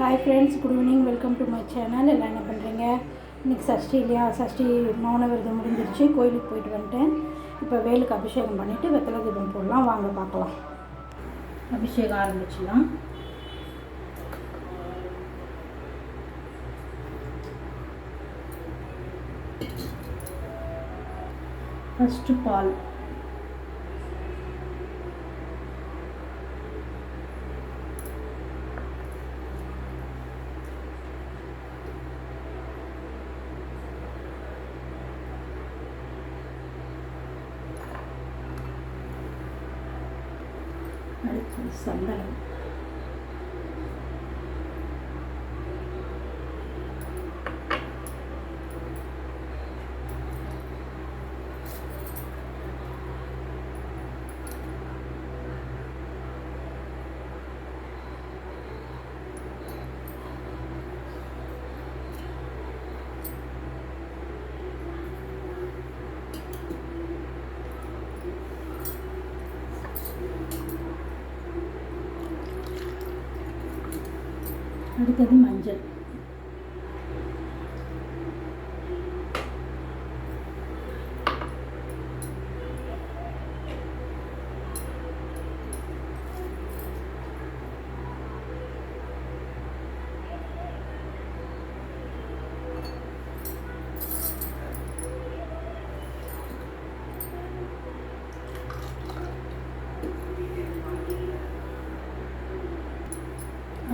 Hi friends good evening welcome to my channel எல்லாம் என்ன பண்ணுறீங்க இன்றைக்கி சஷ்டி இல்லையா? சஷ்டி மௌன விரதம் முடிஞ்சிருச்சு. கோயிலுக்கு போயிட்டு வந்துட்டேன். இப்போ வேலுக்கு அபிஷேகம் பண்ணிவிட்டு வெத்தலை தீபம் போடலாம். வாங்க பார்க்கலாம். அபிஷேகம் ஆரம்பிச்சிடலாம் ஃபஸ்ட்டு பால். அடுத்து அடுத்தது மஞ்சள்.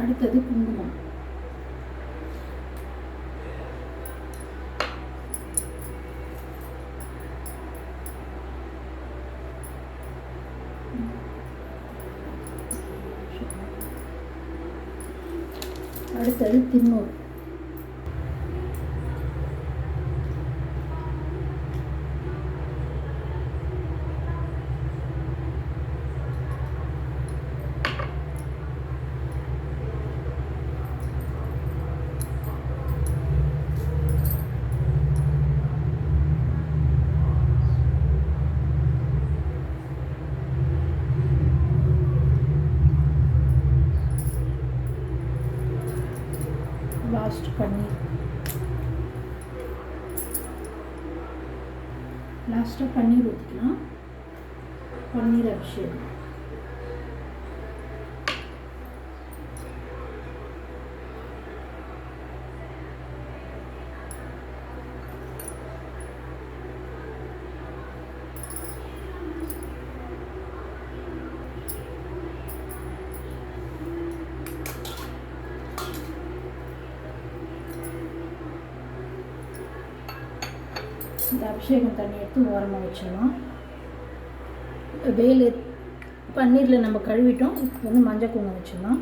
அடுத்தது குங்குமம். அடுத்தது தின்னூர் லாஸ்ட் பன்னீர் லாஸ்ட்டாக பன்னீர் ஊற்றிக்கலாம் பன்னீர் அபிஷேகம் இந்த அபிஷேகம் தண்ணி எடுத்து ஓரமாக வச்சிடலாம் வேல் பன்னீரில் நம்ம கழுவிட்டோம் இப்போ வந்து மஞ்சள் குங்குமம் வச்சிடலாம்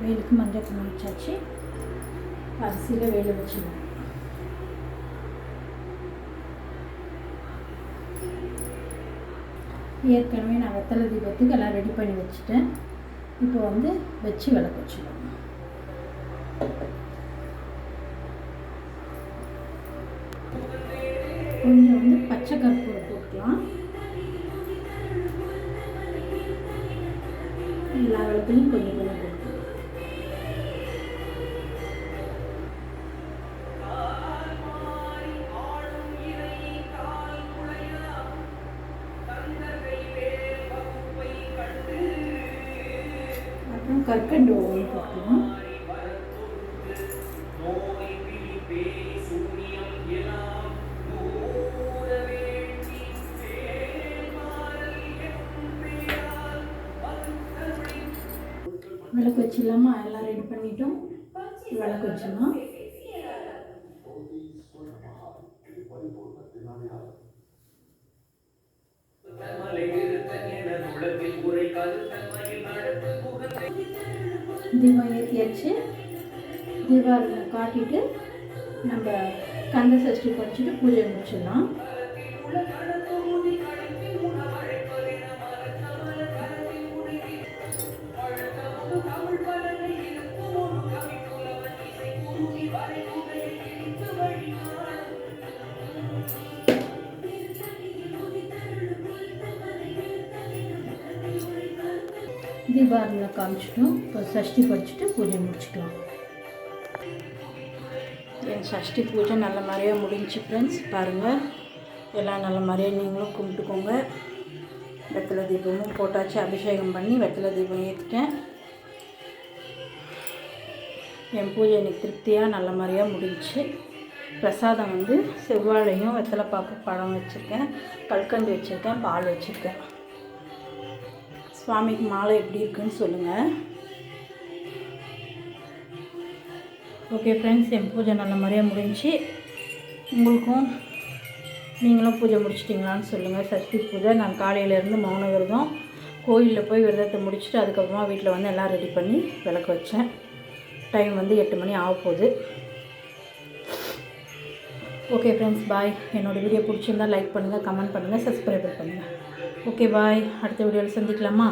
வேலுக்கு மஞ்சள் குங்குமம் வச்சாச்சு அரிசியில் வேலை வச்சிடலாம் ஏற்கனவே நான் வெத்தலை தீபத்துக்கு எல்லாம் ரெடி பண்ணி வச்சுட்டேன். இப்போ வந்து வச்சு விளக்க வச்சுக்கலாம் கொஞ்சம் வந்து பச்சை கற்பூரம் போட்டுக்கலாம். எல்லா விளக்குலையும் கொஞ்சம் கொஞ்சம் போட்டுக்கலாம். அப்புறம் கற்கண்டு ஓவை போட்டுக்கலாம் விளக்கு வச்சிடலாமா? எல்லாம் ரெடி பண்ணிட்டோம். விளக்கு வச்சிடலாம் தீபம் ஏற்றியாச்சு தீபாவளி காட்டிட்டு நம்ம கந்த சஷ்டி படிச்சுட்டு பூஜை முடிச்சிடலாம். தீபாவளியில் காமிச்சிட்டோம். இப்போ சஷ்டி படிச்சுட்டு பூஜை முடிச்சுக்கலாம். என் சஷ்டி பூஜை நல்ல மாதிரியாக முடிஞ்சு ஃப்ரெண்ட்ஸ் பாருங்கள் எல்லாம் நல்ல மாதிரியாக நீங்களும் கும்பிட்டுக்கோங்க. வெத்தலை தீபமும் போட்டாச்சு. அபிஷேகம் பண்ணி வெத்தலை தீபம் ஏற்றிட்டேன் என் பூஜை எனக்கு திருப்தியாக நல்ல மாதிரியாக முடிஞ்சுச்சு. பிரசாதம் வந்து செவ்வாழையும் வெத்தலை பாப்பு பழம் வச்சுருக்கேன். கல்கண்டு வச்சுருக்கேன் பால் வச்சுருக்கேன். சுவாமிக்கு மாலை எப்படி இருக்குன்னு சொல்லுங்கள் ஓகே ஃப்ரெண்ட்ஸ் என் பூஜை நல்ல மாதிரியாக முடிஞ்சு. உங்களுக்கும் நீங்களும் பூஜை முடிச்சிட்டிங்களான்னு சொல்லுங்கள் சஷ்டி பூஜை நான் காலையிலேருந்து மௌன விரதம். கோயிலில் போய் விரதத்தை முடிச்சுட்டு அதுக்கப்புறமா வீட்டில் வந்து எல்லாம் ரெடி பண்ணி விளக்கு வச்சேன். டைம் வந்து எட்டு மணி ஆக போகுது. ஓகே ஃப்ரெண்ட்ஸ் பாய் என்னோடய வீடியோ பிடிச்சிருந்தா லைக் பண்ணுங்கள் கமெண்ட் பண்ணுங்கள் சப்ஸ்கிரைபர் பண்ணுங்கள் ஓகே பாய் அடுத்த வீடியோவில் சந்திக்கலாமா?